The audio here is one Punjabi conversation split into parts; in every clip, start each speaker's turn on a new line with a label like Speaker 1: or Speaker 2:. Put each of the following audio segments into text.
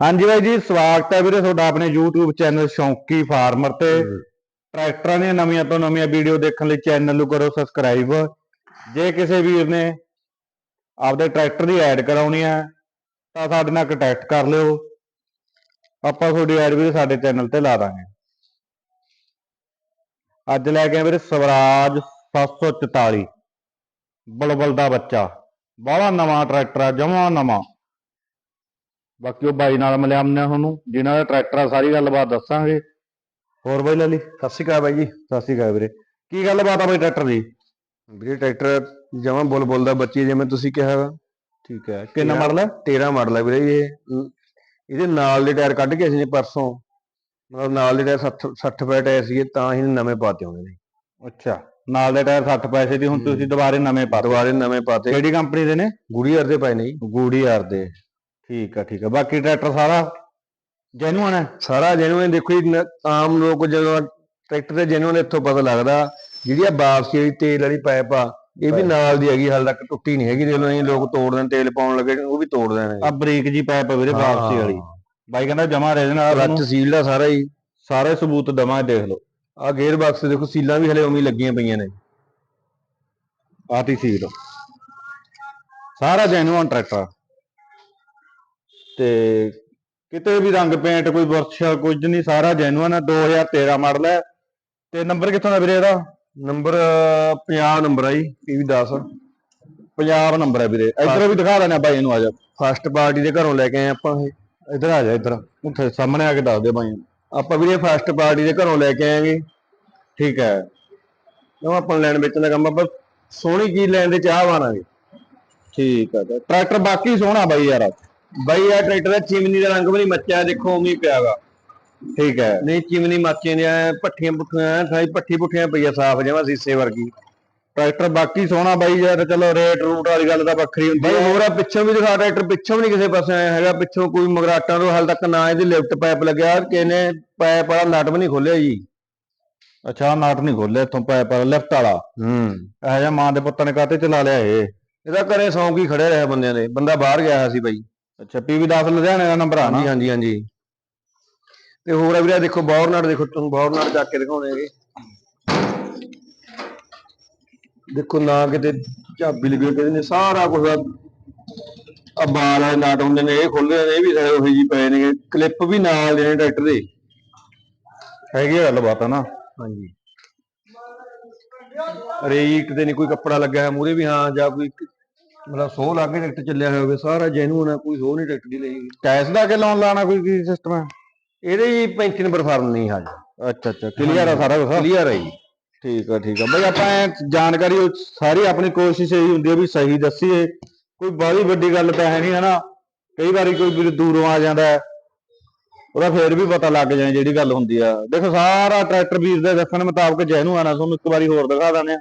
Speaker 1: ਹਾਂਜੀ ਬਾਈ ਜੀ ਸਵਾਗਤ ਹੈ ਵੀਰੇ ਤੁਹਾਡਾ ਆਪਣੇ YouTube ਚੈਨਲ ਸ਼ੌਂਕੀ ਫਾਰਮਰ ਤੇ। ਟਰੈਕਟਰਾਂ ਦੀਆਂ ਨਵੀਆਂ ਤੋਂ ਨਵੀਆਂ ਵੀਡੀਓ ਦੇਖਣ ਲਈ ਚੈਨਲ ਨੂੰ ਕਰੋ ਸਬਸਕ੍ਰਾਈਬ ਜੇ ਕਿਸੇ ਵੀਰ ਨੇ ਆਪਦੇ ਟਰੈਕਟਰ ਦੀ ਐਡ ਕਰਾਉਣੀ ਹੈ ਤਾਂ ਸਾਡੇ ਨਾਲ ਕੰਟੈਕਟ ਕਰ ਲਿਓ। ਆਪਾਂ ਤੁਹਾਡੀ ਐਡ ਵੀ ਸਾਡੇ ਚੈਨਲ ਤੇ ਲਾ ਦਾਂਗੇ। ਅੱਜ ਲੈ ਕੇ ਆਏ ਵੀਰੇ ਸਵਰਾਜ 744 ਬਲਬਲ ਦਾ ਬੱਚਾ। ਬਾਹਲਾ ਨਵਾਂ ਟਰੈਕਟਰ ਆ ਜਮਾਂ ਨਵਾਂ। ਬਾਕੀ ਉਹ ਬਾਈ ਨਾਲ ਮਿਲਿਆਮਨੇ ਤੁਹਾਨੂੰ ਜਿਨ੍ਹਾਂ ਦਾ ਟਰੈਕਟਰ ਆ ਸਾਰੀ ਗੱਲਬਾਤ ਦੱਸਾਂਗੇ। ਹੋਰ ਬਾਈ ਲਾਲੀ
Speaker 2: ਸਤਿ ਸ਼੍ਰੀ ਅਕਾਲ ਬਾਈ ਜੀ
Speaker 1: ਸਤਿ ਸ਼੍ਰੀ ਅਕਾਲ ਵੀਰੇ। ਕੀ ਗੱਲਬਾਤ ਆ ਬਾਈ ਟਰੈਕਟਰ ਦੀ?
Speaker 2: ਵੀਰੇ ਟਰੈਕਟਰ ਜਮਾਂ ਬੁੱਲ ਬੁੱਲ ਦਾ ਬੱਚੀ ਜਿਵੇਂ ਤੁਸੀਂ ਕਿਹਾ ਵਾ।
Speaker 1: ਠੀਕ ਹੈ ਕਿੰਨਾ ਮਾਡਲ ਹੈ
Speaker 2: 13 ਮਾਡਲ ਹੈ ਵੀਰੇ ਇਹ। ਇਹਦੇ ਨਾਲ ਦੇ ਟਾਇਰ ਕੱਢ ਕੇ ਅਸੀਂ ਪਰਸੋਂ ਮਤਲਬ ਨਾਲ ਦੇ ਟਾਇਰ 60 60 ਪੈ ਟਾਇਰ ਸੀਗੇ ਤਾਂ ਹੀ ਨਵੇਂ ਪਾਤੇ ਹੁੰਦੇ ਨੇ।
Speaker 1: ਅੱਛਾ ਨਾਲ ਦੇ ਟਾਇਰ 60 ਪੈਸੇ ਦੀ ਹੁਣ। ਤੁਸੀਂ ਦੁਬਾਰੇ ਨਵੇਂ ਪਾ ਦਿਓ
Speaker 2: ਦੁਬਾਰੇ ਨਵੇਂ ਪਾਤੇ।
Speaker 1: ਕਿਹੜੀ ਕੰਪਨੀ ਦੇ ਨੇ?
Speaker 2: ਗੁੜੀਅਰ ਦੇ ਪਏ ਨੇ ਜੀ।
Speaker 1: ਗੂੜੀ ਯਾਰ ਦੇ। ਠੀਕ ਆ ਠੀਕ ਆ। ਬਾਕੀ ਟਰੈਕਟਰ ਸਾਰਾ ਜੈਨੂਅਨ ਹੈ
Speaker 2: ਸਾਰਾ ਜੈਨੂਅਨ ਦੇਖੋ ਜੀ ਨ- ਆਮ ਲੋਕ ਜਦੋਂ ਟਰੈਕਟਰ ਦੇ ਜੈਨੂਅਨ ਇੱਥੋਂ ਪਤਾ ਲੱਗਦਾ ਜਿਹੜੀ ਆ ਵਾਪਸੀ ਵਾਲੀ ਤੇਲ ਵਾਲੀ ਪਾਈਪ ਆ ਇਹ ਵੀ। ਨਾਲ ਦੀ ਹੈਗੀ ਹਾਲ ਤੱਕ ਟੁੱਟੀ ਨਹੀਂ ਹੈਗੀ। ਦੇਖ ਲਓ ਨਹੀਂ ਲੋਕ ਤੋੜ ਦੇਣ ਤੇਲ ਪਾਉਣ ਲੱਗੇ ਉਹ ਵੀ ਤੋੜ ਦੇਣ
Speaker 1: ਆ ਬਰੀਕ ਜੀ ਪਾਈਪ ਵੀਰੇ ਵਾਪਸੀ ਵਾਲੀ। ਬਾਈ ਕਹਿੰਦਾ ਜਮਾ ਰਹਿ ਜਾਣਾ
Speaker 2: ਕਲੱਚ ਸੀਲਡ ਆ ਸਾਰਾ ਹੀ
Speaker 1: ਸਾਰੇ ਸਬੂਤ ਦਵਾਂ ਦੇਖ ਲਓ।
Speaker 2: ਆ ਗੇਅਰ ਬਾਕਸ ਦੇਖੋ ਸੀਲਾਂ ਵੀ ਹਲੇ ਉਵੇਂ ਹੀ ਲੱਗੀਆਂ ਪਈਆਂ ਨੇ।
Speaker 1: ਆਤੀ ਸੀਲ ਸਾਰਾ ਜੈਨੂਅਨ ਟਰੈਕਟਰ। ਤੇ ਕਿਤੇ ਵੀ ਰੰਗ ਪੇਂਟ ਕੋਈ ਬੁਰਸ਼ ਕੁਝ ਨਹੀਂ ਸਾਰਾ ਜੈਨੂਅਨ ਹੈ 2013 ਮਾਡਲ ਹੈ ਤੇ ਨੰਬਰ ਕਿੱਥੋਂ ਦਾ ਵੀਰੇ ਇਹਦਾ?
Speaker 2: ਨੰਬਰ 50 ਨੰਬਰ ਆ ਜੀ ਪੀਵੀ 10
Speaker 1: ਪੰਜਾਬ ਨੰਬਰ ਹੈ ਵੀਰੇ। ਇਧਰੋਂ ਵੀ ਦਿਖਾ ਦੇਣਾ ਬਾਈ ਇਹਨੂੰ ਆ ਜਾ।
Speaker 2: ਫਸਟ ਪਾਰਟੀ ਦੇ ਘਰੋਂ ਲੈ ਕੇ ਆਏ ਆਪਾਂ ਇਹ।
Speaker 1: ਇੱਧਰ ਆ ਜਾ ਇੱਧਰ। ਉੱਥੇ ਸਾਹਮਣੇ ਆ ਕੇ ਦੱਸ ਦੇ ਬਾਈ ਨੂੰ।
Speaker 2: ਆਪਾਂ ਵੀਰੇ ਫਸਟ ਪਾਰਟੀ ਦੇ ਘਰੋਂ ਲੈ ਕੇ ਆਏਗੇ।
Speaker 1: ਠੀਕ ਹੈ।
Speaker 2: ਕਿਉਂ ਆਪਾਂ ਨੂੰ ਲੈਣ ਵੇਚਣ ਦਾ ਕੰਮ ਆਪਾਂ ਸੋਹਣੀ ਚੀਜ਼ ਲੈਣ ਦੇ ਚਾਹ ਵਾਰਾਂਗੇ
Speaker 1: ਠੀਕ ਹੈ ਟਰੈਕਟਰ ਬਾਕੀ ਸੋਹਣਾ ਬਾਈ ਯਾਰ।
Speaker 2: ਬਾਈ ਆ ਟਰੈਕਟਰ ਦਾ ਚਿਮਨੀ ਦਾ ਰੰਗ ਵੀ ਨਹੀਂ ਮੱਚਿਆ ਦੇਖੋ ਉਵੇਂ ਹੀ ਪਿਆਗਾ।
Speaker 1: ਠੀਕ ਹੈ।
Speaker 2: ਨਹੀਂ ਚਿਮਨੀ ਮੱਚੇ ਨੇ ਪੱਠੀਆਂ ਪੁੱਠੀਆਂ ਸਾਰੀ ਪੱਠੀ ਪੁੱਠੀਆਂ ਪਈਆ ਸਾਫ਼ ਜਮਾ ਸੀਸੇ ਵਰਗੀ।
Speaker 1: ਟਰੈਕਟਰ ਬਾਕੀ ਸੋਹਣਾ ਬਾਈ ਯਾਰ ਚਲੋ ਰੇਟ ਰੂਟ ਵਾਲੀ ਗੱਲ ਤਾਂ ਵੱਖਰੀ ਹੁੰਦੀ ਹੈ।
Speaker 2: ਹੋਰ ਆ ਪਿੱਛੋਂ ਵੀ ਦਿਖਾ ਟਰੈਕਟਰ ਪਿੱਛੋਂ ਵੀ ਨਹੀਂ ਕਿਸੇ ਪਾਸੇ ਆਇਆ ਹੈਗਾ ਪਿੱਛੋਂ ਕੋਈ ਮਗਰਾਟਾਂ ਤੋਂ ਹਾਲ ਤੱਕ ਨਾ ਇਹਦੀ ਲਿਫਟ ਪਾਈਪ ਲੱਗਿਆ ਕਿਸੇ ਨੇ ਪਾਈਪ ਵਾਲਾ ਨਟ ਵੀ ਨਹੀਂ ਖੋਲਿਆ ਜੀ।
Speaker 1: ਅੱਛਾ ਨਾਟ ਨਹੀਂ ਖੋਲਿਆ ਇੱਥੋਂ ਪਾਈਪ ਲੈਫਟ ਵਾਲਾ।
Speaker 2: ਹੂੰ।
Speaker 1: ਇਹ ਜਿਹਾ ਮਾਂ ਦੇ ਪੁੱਤਾਂ ਨੇ ਕਾਤੇ ਚਲਾ ਲਿਆ ਇਹ?
Speaker 2: ਇਹਦਾ ਘਰੇ ਸੌਂਕ ਹੀ ਖੜੇ ਰਿਹਾ ਬੰਦਿਆਂ ਦੇ ਬੰਦਾ ਬਾਹਰ ਗਿਆ ਹੋਇਆ ਸੀ ਬਾਈ।
Speaker 1: ਅੱਛਾ ਪੀਵੀ 10 ਲੁਧਿਆਣੇ ਦਾ ਨੰਬਰ ਆ ਨਾ?
Speaker 2: ਹਾਂਜੀ ਹਾਂਜੀ ਹਾਂਜੀ। ਤੇ ਹੋਰ ਆ ਵੀਰੇ ਦੇਖੋ ਬੌਰ ਨਾਟ ਦੇਖੋ ਤੁਹਾਨੂੰ ਬੌਰ ਨਾਟ ਚੱਕ ਕੇ ਦਿਖਾਉਣੇ ਹੈਗੇ। ਦੇਖੋ ਨਾ ਕਿਤੇ ਝਾਬੀ ਲੱਗੀ ਹੋਈ, ਨੇ ਸਾਰਾ ਕੁਝ ਆ। ਬਾਲ ਵਾਲੇ ਨਾਟ ਹੁੰਦੇ ਨੇ ਇਹ ਖੁੱਲਦੇ ਨੇ ਇਹ ਵੀ ਸਾਰੇ ਉਹੀ ਜੀ ਪਏ ਨੇ ਕਲਿੱਪ ਵੀ ਨਾਲ ਦੇ ਨੇ ਟਰੈਕਟਰ ਦੇ।
Speaker 1: ਹੈਗੀ ਆ ਗੱਲਬਾਤ ਹੈ ਨਾ
Speaker 2: ਹਾਂਜੀ। ਰੇਟ ਤੇ ਨਹੀਂ ਕੋਈ ਕੱਪੜਾ ਲੱਗਾ ਹੈ ਮੂਰੇ ਵੀ ਹਾਂ ਜਾਂ ਕੋਈ ਮਤਲਬ ਸੋਹ ਲਾ ਕੇ ਟਰੈਕਟਰ ਚੱਲਿਆ ਹੋਇਆ ਹੋਵੇ ਸਾਰਾ ਜੈਨੂਨ ਹੈ ਕੋਈ ਸੋਹ ਨਹੀਂ ਟਰੈਕਟਰ ਦੀ ਲਈ।
Speaker 1: ਕੈਸ਼ ਦਾ ਕਿ ਲੋਨ ਲਾਣਾ ਕੋਈ ਕੀ ਸਿਸਟਮ ਹੈ
Speaker 2: ਇਹਦੇ ਹੀ 35 ਨੰਬਰ ਫਾਰਮ ਨਹੀਂ ਹਾਜ।
Speaker 1: ਅੱਛਾ ਅੱਛਾ ਕਲੀਅਰ ਆ ਸਾਰਾ ਕੁਝ
Speaker 2: ਕਲੀਅਰ ਹੈ ਜੀ।
Speaker 1: ਠੀਕ ਆ ਠੀਕ ਆ। ਬਈ ਆਪਾਂ ਐਂ ਜਾਣਕਾਰੀ ਉਹ ਸਾਰੀ ਆਪਣੀ ਕੋਸ਼ਿਸ਼ ਇਹੀ ਹੁੰਦੀ ਹੈ ਵੀ ਸਹੀ ਦੱਸੀਏ। ਕੋਈ ਬਾਹਲੀ ਵੱਡੀ ਗੱਲ ਤਾਂ ਹੈ ਨਹੀਂ ਹਨਾ? ਕਈ ਵਾਰੀ ਕੋਈ ਵੀਰ ਦੂਰੋਂ ਆ ਜਾਂਦਾ ਹੈ, ਉਹਦਾ ਫੇਰ ਵੀ ਪਤਾ ਲੱਗ ਜਾਏ ਜਿਹੜੀ ਗੱਲ ਹੁੰਦੀ ਆ। ਦੇਖੋ ਸਾਰਾ ਟਰੈਕਟਰ ਵੀਰ ਦੇ ਦੱਸਣ ਮੁਤਾਬਕ ਜੈਨੂ ਆਣਾ ਤੁਹਾਨੂੰ ਇੱਕ ਵਾਰੀ ਹੋਰ ਦਿਖਾ ਦਿੰਦੇ ਆ।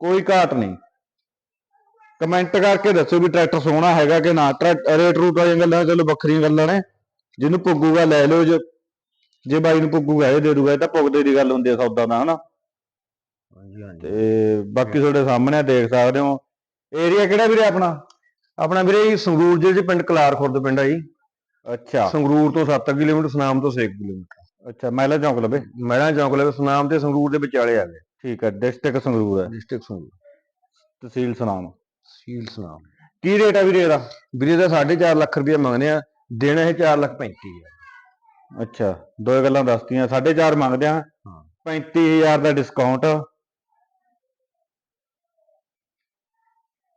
Speaker 1: ਕੋਈ ਘਾਟ ਨਹੀਂ। ਕਮੈਂਟ ਕਰਕੇ ਦੱਸੋ ਵੀ ਟਰੈਕਟਰ ਸੋਹਣਾ ਹੈਗਾ ਕਿ ਨਾ। ਰੇਟ ਰੂਟ ਵਾਲੀਆਂ ਗੱਲਾਂ ਚਲੋ ਵੱਖਰੀਆਂ ਗੱਲਾਂ ਨੇ। ਜਿਹਨੂੰ ਪੁੱਗੂਗਾ ਲੈ ਲਓ ਜੇ ਜੇ ਬਾਈ ਨੂੰ ਪੁੱਗੂਗਾ ਇਹ ਦੇ ਦੂਗਾ ਇਹ ਤਾਂ ਪੁੱਗਦੇ ਦੀ ਗੱਲ ਹੁੰਦੀ ਹੈ ਸੌਦਾ ਦਾ ਹਨਾ?
Speaker 2: ਹਾਂਜੀ ਹਾਂਜੀ।
Speaker 1: ਤੇ ਬਾਕੀ ਤੁਹਾਡੇ ਸਾਹਮਣੇ ਦੇਖ ਸਕਦੇ ਹੋ। ਏਰੀਆ ਕਿਹੜਾ ਵੀਰੇ ਆਪਣਾ?
Speaker 2: ਆਪਣਾ ਵੀਰੇ ਸੰਗਰੂਰ ਜ਼ਿਲ੍ਹੇ 'ਚ ਪਿੰਡ ਕਲਾਰ ਖੁਰਦ ਪਿੰਡ ਆ ਜੀ।
Speaker 1: ਅੱਛਾ।
Speaker 2: ਸੰਗਰੂਰ ਤੋਂ 7 ਕਿਲੋਮੀਟਰ ਸੁਨਾਮ ਤੋਂ 6 ਕਿਲੋਮੀਟਰ।
Speaker 1: ਅੱਛਾ ਮਹਿਲਾ ਚੌਂਕ ਲਵੇ।
Speaker 2: ਮਹਿਲਾ ਚੌਂਕ ਲਵੇ ਸੁਨਾਮ ਤੇ ਸੰਗਰੂਰ ਦੇ ਵਿਚਾਲੇ ਆ ਗਏ
Speaker 1: ਠੀਕ ਹੈ ਡਿਸਟ੍ਰਿਕਟ ਸੰਗਰੂਰ ਹੈ
Speaker 2: ਡਿਸਟ੍ਰਿਕਟ ਸੰਗਰੂਰ।
Speaker 1: ਤਹਿਸੀਲ ਸੁਨਾਮ।
Speaker 2: ਸੀਲ ਸੁਨਾਮ
Speaker 1: ਕੀ ਰੇਟ ਆ ਵੀਰੇ ਇਹਦਾ?
Speaker 2: ਵੀਰੇ ਦਾ 4.5 ਲੱਖ ਰੁਪਏ ਮੰਗਦੇ ਆ ਦੇਣਾ ਇਹ 4 ਲੱਖ 35 ਹੈ
Speaker 1: ਅੱਛਾ ਦੋ ਗੱਲਾਂ ਦੱਸਤੀਆਂ 4.5 ਮੰਗਦੇ ਆ
Speaker 2: ਹਾਂ।
Speaker 1: 35000 ਦਾ ਡਿਸਕਾਊਂਟ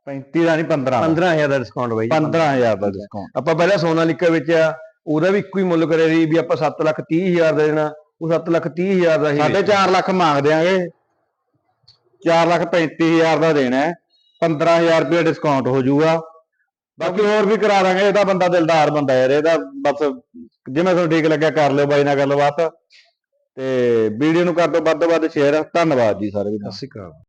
Speaker 1: 35 ਦਾ ਨਹੀਂ 15 ਦਾ
Speaker 2: 15000 ਦਾ ਡਿਸਕਾਊਂਟ ਬਾਈ
Speaker 1: 15000 ਦਾ ਡਿਸਕਾਊਂਟ
Speaker 2: ਆਪਾਂ ਪਹਿਲਾਂ ਸੋਨਾਲੀਕਾ ਵੇਚਿਆ ਉਹਦਾ ਵੀ ਇੱਕੋ ਹੀ ਮੁੱਲ ਕਰਿਆ ਸੀ ਵੀ ਆਪਾਂ 7 ਲੱਖ 30 ਹਜ਼ਾਰ ਦਾ ਦੇਣਾ ਉਹ 7 ਲੱਖ 30 ਹਜ਼ਾਰ ਦਾ ਹੀ
Speaker 1: ਸਾਢੇ 4 ਲੱਖ ਮੰਗ ਦਿਆਂਗੇ 4 ਲੱਖ 35000 ਦਾ ਦੇਣਾ। 15000 ਰੁਪਏ ਡਿਸਕਾਊਂਟ ਹੋ ਜਾਊਗਾ। ਬਾਕੀ ਹੋਰ ਵੀ ਕਰਾ ਦਾਂਗੇ ਇਹਦਾ ਬੰਦਾ ਦਿਲਦਾਰ ਬੰਦਾ ਯਾਰ ਇਹਦਾ ਬਸ ਜਿਵੇਂ ਤੁਹਾਨੂੰ ਠੀਕ ਲੱਗਿਆ ਕਰ ਲਿਓ ਬਾਈ ਨਾਲ ਗੱਲਬਾਤ। ਤੇ ਵੀਡੀਓ ਨੂੰ ਕਰ ਦਿਓ ਵੱਧ ਤੋਂ ਵੱਧ ਸ਼ੇਅਰ ਧੰਨਵਾਦ ਜੀ ਸਾਰੇ ਵੀਰਾਂ
Speaker 2: ਸਤਿ ਸ਼੍ਰੀ ਅਕਾਲ।